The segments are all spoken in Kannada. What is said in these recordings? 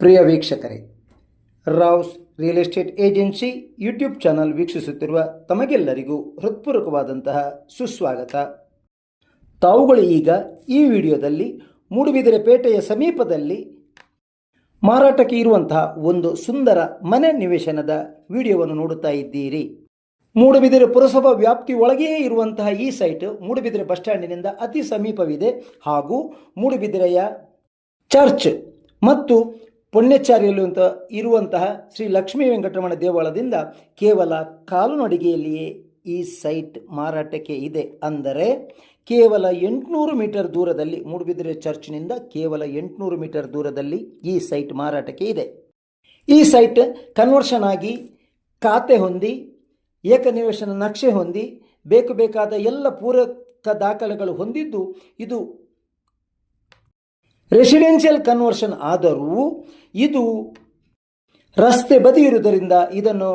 ಪ್ರಿಯ ವೀಕ್ಷಕರೇ, Rao's real estate agency YouTube channel ವೀಕ್ಷಿಸುತ್ತಿರುವ ತಮಗೆಲ್ಲರಿಗೂ ಹೃತ್ಪೂರ್ವಕವಾದಂತಹ ಸುಸ್ವಾಗತ. ತಾವುಗಳು ಈಗ ಈ ವಿಡಿಯೋದಲ್ಲಿ ಮೂಡುಬಿದಿರೆ ಪೇಟೆಯ ಸಮೀಪದಲ್ಲಿ ಮಾರಾಟಕ್ಕೆ ಇರುವಂತಹ ಒಂದು ಸುಂದರ ಮನೆ ನಿವೇಶನದ ವಿಡಿಯೋವನ್ನು ನೋಡುತ್ತಾ ಇದ್ದೀರಿ. ಮೂಡುಬಿದಿರೆ ಪುರಸಭಾ ವ್ಯಾಪ್ತಿ ಒಳಗೆಯೇ ಇರುವಂತಹ ಈ ಸೈಟ್ ಮೂಡುಬಿದಿರೆ ಬಸ್ ಸ್ಟ್ಯಾಂಡಿನಿಂದ ಅತಿ ಸಮೀಪವಿದೆ ಹಾಗೂ ಮೂಡುಬಿದಿರೆಯ ಚರ್ಚ್ ಮತ್ತು ಪುಣ್ಯಚಾರಿಯಲ್ಲಿರುವಂಥ ಇರುವಂತಹ ಶ್ರೀ ಲಕ್ಷ್ಮೀ ವೆಂಕಟರಮಣ ದೇವಾಲಯದಿಂದ ಕೇವಲ ಕಾಲುನಡಿಗೆಯಲ್ಲಿಯೇ ಈ ಸೈಟ್ ಮಾರಾಟಕ್ಕೆ ಇದೆ. ಅಂದರೆ ಕೇವಲ ಎಂಟುನೂರು ಮೀಟರ್ ದೂರದಲ್ಲಿ ಮೂಡುಬಿದಿರೆ ಚರ್ಚ್ನಿಂದ ಕೇವಲ ಎಂಟುನೂರು ಮೀಟರ್ ದೂರದಲ್ಲಿ ಈ ಸೈಟ್ ಮಾರಾಟಕ್ಕೆ ಇದೆ. ಈ ಸೈಟ್ ಕನ್ವರ್ಷನ್ ಆಗಿ ಖಾತೆ ಹೊಂದಿ, ಏಕನಿವೇಶನ ನಕ್ಷೆ ಹೊಂದಿ, ಬೇಕು ಬೇಕಾದ ಎಲ್ಲ ಪೂರಕ ದಾಖಲೆಗಳು ಹೊಂದಿದ್ದು ಇದು ರೆಸಿಡೆನ್ಷಿಯಲ್ ಕನ್ವರ್ಷನ್ ಆದರೂ ಇದು ರಸ್ತೆ ಬದಿ ಇರುವುದರಿಂದ ಇದನ್ನು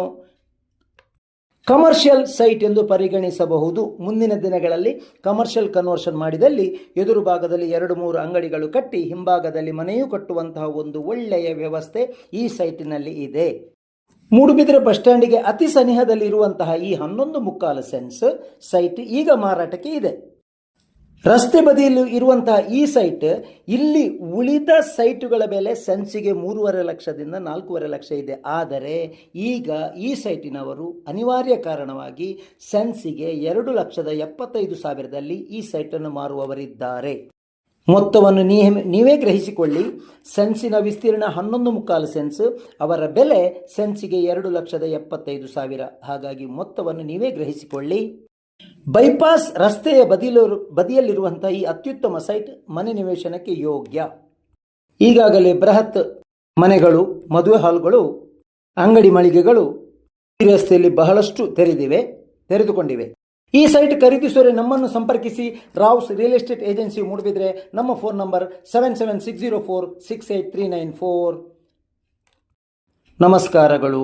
ಕಮರ್ಷಿಯಲ್ ಸೈಟ್ ಎಂದು ಪರಿಗಣಿಸಬಹುದು. ಮುಂದಿನ ದಿನಗಳಲ್ಲಿ ಕಮರ್ಷಿಯಲ್ ಕನ್ವರ್ಷನ್ ಮಾಡಿದಲ್ಲಿ ಎದುರು ಭಾಗದಲ್ಲಿ ಎರಡು ಮೂರು ಅಂಗಡಿಗಳು ಕಟ್ಟಿ ಹಿಂಭಾಗದಲ್ಲಿ ಮನೆಯೂ ಕಟ್ಟುವಂತಹ ಒಂದು ಒಳ್ಳೆಯ ವ್ಯವಸ್ಥೆ ಈ ಸೈಟಿನಲ್ಲಿ ಇದೆ. ಮೂಡುಬಿದಿರೆ ಬಸ್ ಸ್ಟ್ಯಾಂಡಿಗೆ ಅತಿ ಸನಿಹದಲ್ಲಿ ಇರುವಂತಹ ಈ ಹನ್ನೊಂದು ಮುಕ್ಕಾಲು ಸೆನ್ಸ್ ಸೈಟ್ ಈಗ ಮಾರಾಟಕ್ಕೆ ಇದೆ. ರಸ್ತೆ ಬದಿಯಲ್ಲಿ ಇರುವಂತಹ ಈ ಸೈಟ್ ಇಲ್ಲಿ ಉಳಿದ ಸೈಟುಗಳ ಬೆಲೆ ಸೆನ್ಸಿಗೆ ಮೂರುವರೆ ಲಕ್ಷದಿಂದ ನಾಲ್ಕೂವರೆ ಲಕ್ಷ ಇದೆ. ಆದರೆ ಈಗ ಈ ಸೈಟಿನವರು ಅನಿವಾರ್ಯ ಕಾರಣವಾಗಿ ಸೆನ್ಸಿಗೆ ಎರಡು ಲಕ್ಷದ ಎಪ್ಪತ್ತೈದು ಸಾವಿರದಲ್ಲಿ ಈ ಸೈಟನ್ನು ಮಾರುವವರಿದ್ದಾರೆ. ಮೊತ್ತವನ್ನು ನೀವೇ ಗ್ರಹಿಸಿಕೊಳ್ಳಿ. ಸೆನ್ಸಿನ ವಿಸ್ತೀರ್ಣ ಹನ್ನೊಂದು ಮುಕ್ಕಾಲು ಸೆನ್ಸ್, ಅವರ ಬೆಲೆ ಸೆನ್ಸಿಗೆ ಎರಡು ಲಕ್ಷದ ಎಪ್ಪತ್ತೈದು ಸಾವಿರ. ಹಾಗಾಗಿ ಮೊತ್ತವನ್ನು ನೀವೇ ಗ್ರಹಿಸಿಕೊಳ್ಳಿ. ಬೈಪಾಸ್ ರಸ್ತೆಯ ಬದಿಲು ಬದಿಯಲ್ಲಿರುವಂತಹ ಈ ಅತ್ಯುತ್ತಮ ಸೈಟ್ ಮನೆ ನಿವೇಶನಕ್ಕೆ ಯೋಗ್ಯ. ಈಗಾಗಲೇ ಬೃಹತ್ ಮನೆಗಳು, ಮದುವೆ ಹಾಲ್ಗಳು ಅಂಗಡಿ ಮಳಿಗೆಗಳು ಈ ರಸ್ತೆಯಲ್ಲಿ ಬಹಳಷ್ಟು ತೆರೆದಿವೆ, ತೆರೆದುಕೊಂಡಿವೆ. ಈ ಸೈಟ್ ಖರೀದಿಸುವರೆ ನಮ್ಮನ್ನು ಸಂಪರ್ಕಿಸಿ. Rao's real estate agency Moodbidri ನಮ್ಮ phone number seven seven six zero four six eight three nine four ನಮಸ್ಕಾರಗಳು.